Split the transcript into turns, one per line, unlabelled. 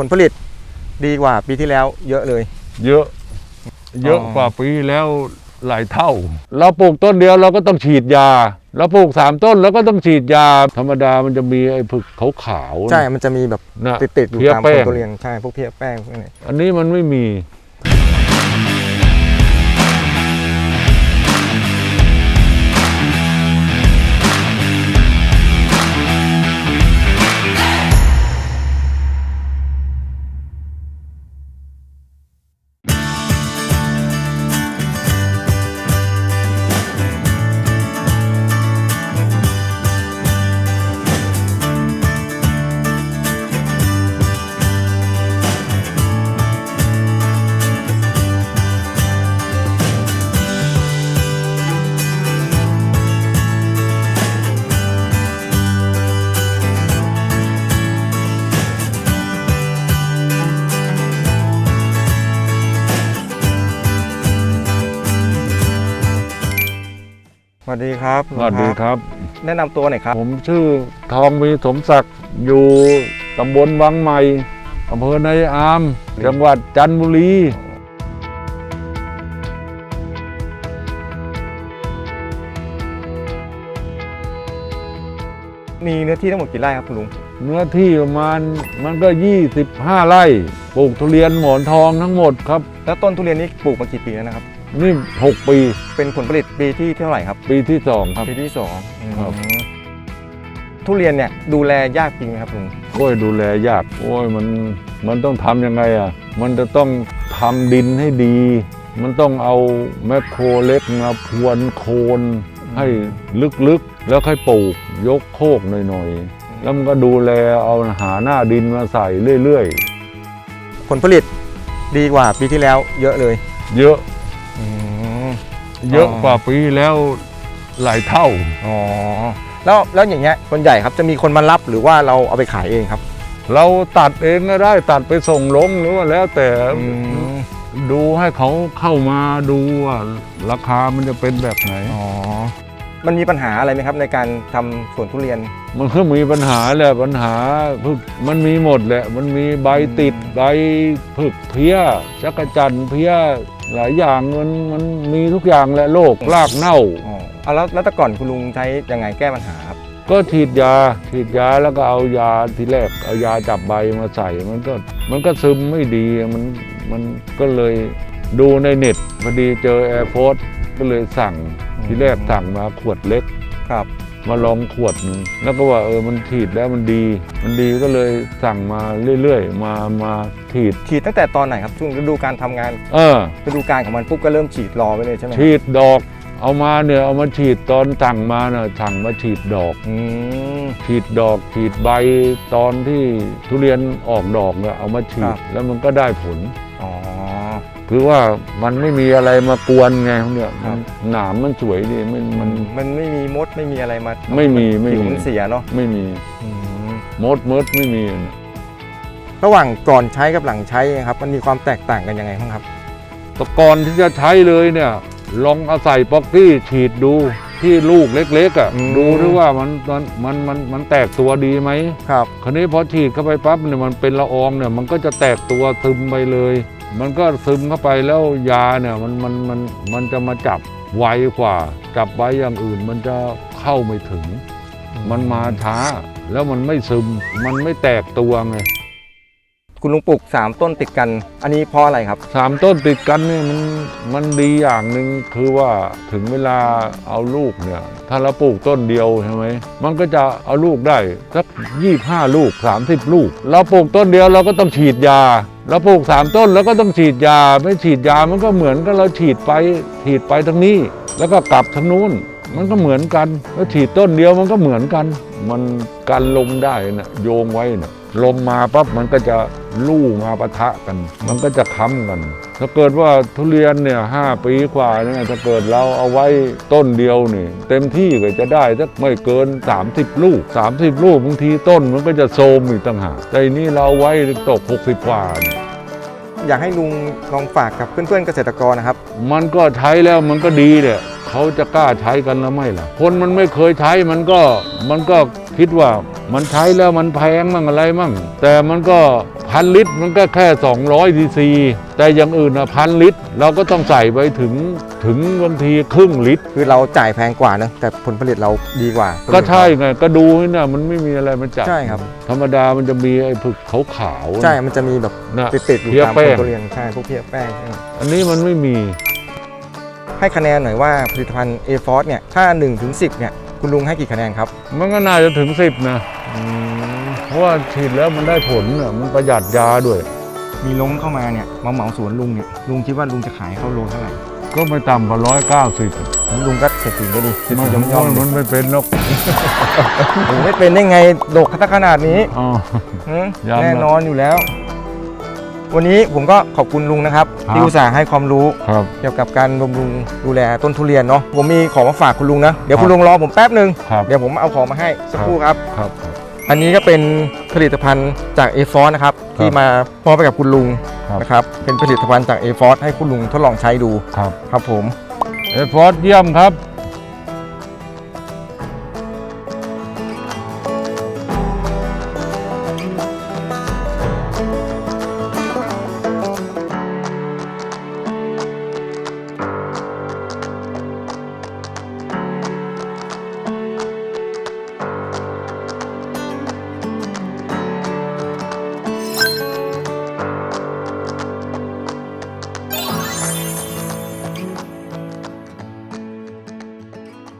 ผลผลิตดีกว่าปีที่แล้วเยอะเลย
เยอะ เยอะ
อ๋อ
กว่าปีแล้วหลายเท่า เราปลูกต้นเดียวเราก็ต้องฉีดยา เราปลูกสามต้นเราก็ต้องฉีดยา ธรรมดามันจะมีไอ้ผึกขาวๆ
ใช่ มันจะมีแบบ
นะ
ติดติดๆอยู่
เพี้ย
ตาม
แป้
ผล
ง
ตัวเรียนใช่พวกเพี้ยแป้งพวกนี้
อันนี้มันไม่มี
วัสดีครับ
สวัสดีครับ
แนะนำตัวหน่อยครับ
ผมชื่อทองมีสมศักดิ์อยู่ตำบลวังใหม่อำเภอนายอาม จังหวัดจันทบุรี
มีเนื้อที่ทั้งหมดกี่ไร่ครับคุณลุง
เนื้อที่ประมาณมันก็ 25 ไร่ ปลูกทุเรียนหมอนทองทั้งหมดครับ
แล้วต้นทุเรียนนี้ปลูกมากี่ปีแล้วนะครับ
นี่6ปี
เป็นผลผลิตปีที่เท่าไหร่ครับ
ปีที่2ครับ
ปีที่สองอืม
ครับ
ทุเรียนเนี่ยดูแลยากจริงไหมครับลุง
โอ้ยดูแลยากโอ้ยมันมันต้องทำยังไงอะ มันจะต้องทำดินให้ดี มันต้องเอาแมคโครเล็กมาพรวนโคนให้ลึกๆ แล้วค่อยปลูกยกโคกหน่อยๆ แล้วมันก็ดูแลเอาหาหน้าดินมาใส่เรื่อย
ผลผลิตดีกว่าปีที่แล้วเยอะเลย
ๆ เยอะ
อืม
เยอะกว่าปีแล้วหลายเท่า
อ๋อแล้วแล้วอย่างเงี้ยคนใหญ่ครับจะมีคนมารับหรือว่าเราเอาไปขายเองครับ
เราตัดเองก็ได้ตัดไปส่งลงหรือว่าแล้วแต่
อืม
ดูให้เขาเข้ามาดูว่าราคามันจะเป็นแบบไหน
อ๋อ มันมีปัญหาอะไรไหมครับในการทำสวนทุเรียน
มันก็มีปัญหาแหละปัญหาพึกมันมีหมดแหละ มันมีใบติด
อืม
ใบผึกเพี้ยจักรจันทร์เพี้ยหลายอย่างมันมันมีทุกอย่างแหละโรครากเน่า
อ๋อเอาแล้วแล้วแต่ก่อนคุณลุงใช้ยังไงแก้ปัญหาครับ
ก็ฉีดยาฉีดยาแล้วก็เอายาทีแรกเอายาจับใบมาใส่มันก็มันก็ซึมไม่ดีมันมันก็เลยดูในเน็ตพอดีเจอแอร์โฟส ก็เลยสั่ง
อืม
ทีแรกสั่งมาขวดเล็ก
ครับ
มาลองขวดหนึงแล้วก็ว่าเออมันฉีดแล้วมันดี มันดีก็เลยสั่งมาเรื่อยๆ มามาฉีด
ฉีดตั้งแต่ตอนไหนครับช่วงฤดูการทำงาน
เออ
ฤดูการของมันปุ๊บก็เริ่มฉีดรอไปเลยใช่ไหมครับ
ฉีดดอกเอามาเนี่ยเอามาฉีดตอนสั่งมาเน่ะสั่งมาฉีดดอก
อืม
ฉีดดอกฉีดใบตอนที่ทุเรียนออกดอกเนี่ยเอามาฉี
ครั
ด
บ
แล้วมันก็ได้ผล
อ๋อ
คือว่ามันไม่มีอะไรมากวนไงเนี่ย
ครับ
หนามมันสวยดีมัน
มั
มันน
มันไม่มีมดไม่มีอะไรมา
ไม่มีไม่มี
ผิวมันเสียเนาะ
ไม่มี
อืม
มดมดไม่มี
ระหว่างก่อนใช้กับหลังใช้ครับ มันมีความแตกต่างกันยังไงบ้างครับ
แต่ก่อนที่จะใช้เลยเนี่ย ลองเอาใส่ป๊อกกี้ฉีดดูที่ลูกเล็กๆอะ
อืม
ดูด้วยว่ามันมันมันมันมันแตกตัวดีไหม
ครับ
คราวนี้พอฉีดเข้าไปปั๊บเนี่ยมันเป็นละอองเนี่ยมันก็จะแตกตัวซึมไปเลย มันก็ซึมเข้าไปแล้วยาเนี่ยมันมันมันมันจะมาจับไวกว่า จับไว้อย่างอื่นมันจะเข้าไม่ถึง มันมาช้าแล้วมันไม่ซึมมันไม่แตกตัวไง
คุณลุงปลูก 3 ต้นติดกัน อันนี้เพราะอะไรครับ
สามต้นติดกันเนี่ยมันมันดีอย่างหนึ่งคือว่าถึงเวลาเอาลูกเนี่ย ถ้าเราปลูกต้นเดียวใช่ไหมมันก็จะเอาลูกได้สักยี่ห้าลูก 30 ลูก เราปลูกต้นเดียวเราก็ต้องฉีดยา เราปลูกสามต้นแล้วก็ต้องฉีดยา ไม่ฉีดยามันก็เหมือนกับเราฉีดไปฉีดไปทางนี้ แล้วก็กลับทางนู้น มันก็เหมือนกันแล้วฉีดต้นเดียวมันก็เหมือนกัน มันกันลมได้นะโยงไว้นะ ลมมาปั๊บมันก็จะลู่มาปะทะกัน มันก็จะค้ำกัน ถ้าเกิดว่าทุเรียนเนี่ยห้าปีกว่าเนี่ยถ้าเกิดเราเอาไว้ต้นเดียวนี่ เต็มที่ก็จะได้สักไม่เกิน 30 ลูก 30 ลูกบางทีต้นมันก็จะโทรมอีกต่างหากแต่อันนี่เราเอาไว้ตก 60 กว่าเนี่ย
อยากให้ลุงลองฝากกับเพื่อนๆเกษตรกรนะครับ
มันก็ใช้แล้วมันก็ดีเนี่ยเขาจะกล้าใช้กันแล้วไม่ล่ะ คนมันไม่เคยใช้มันก็มันก็ คิดว่ามันใช้แล้วมันแพงมั่งอะไรมั่ง แต่มันก็พันลิตรมันก็แค่ 200ซีซีแต่อย่างอื่นอะพันลิตร เราก็ต้องใส่ไปถึงถึงบางทีครึ่งลิตร
คือเราจ่ายแพงกว่านะแต่ผลผลิตเราดีกว่า
ก็ใช่ไงก็ดูนี่นะมันไม่มีอะไรมันจับ
ใช่ครับ
ธรรมดามันจะมีไอ้ผึกขาวๆ
ใช่มันจะมีแบบ
นะ
ติดๆอยู่
เพี้ย
ตาม
แป้
ผล
ง
ทุเรียนใช่พวกเพี้ยแป้งใช่
อันนี้มันไม่มี
ให้คะแนนหน่อยว่าผลิตภัณฑ์ a f o r เนี่ยถ้า1ถึง10เนี่ย คุณลุงให้กี่คะแนนครับ
มันก็น่าจะถึงสิบนะเพราะว่าฉีดแล้วมันได้ผลน่ะมันประหยัดยาด้วย
มีลงเข้ามาเนี่ยมาเหมาสวนลุงเนี่ยลุงคิดว่าลุงจะขายเข้าโลเท่าไหร่
ก็ไม่ต่ำกว่าร้อยเก้าสิบ
งั้นลุงก็เสร็จถึงได้ดีเสร็จ
มัน
ย่อมย่อม
มันไม่เป็นหรอก
ลุงไม่เป็นได้ไงดกขนาดนี้
อ๋อ
หืม
ย้ำนะ
แน่นอนอยู่แล้ว วันนี้ผมก็ขอบคุณลุงนะครับ
ครับ
ที่อุตส่าห์ให้ความรู้
ครับ
เกี่ยวกับการบำรุงดูแลต้นทุเรียนเนาะผมมีของมาฝากคุณลุงนะเดี๋ยว
ครับ
คุณลุงรอผมแป๊บหนึ่ง
ครับ
เดี๋ยวผมเอาของมาให้สักครู่ครับ
ครับครับ
อันนี้ก็เป็นผลิตภัณฑ์จาก a f o r นะครับที่มามอบไปกับคุณลุง
ครับ
นะครับเป็นผลิตภัณฑ์จาก a f o r ให้คุณลุงทดลองใช้ดู
ครับ
ครับผม
เอฟอร์ดเยี่ยมครับ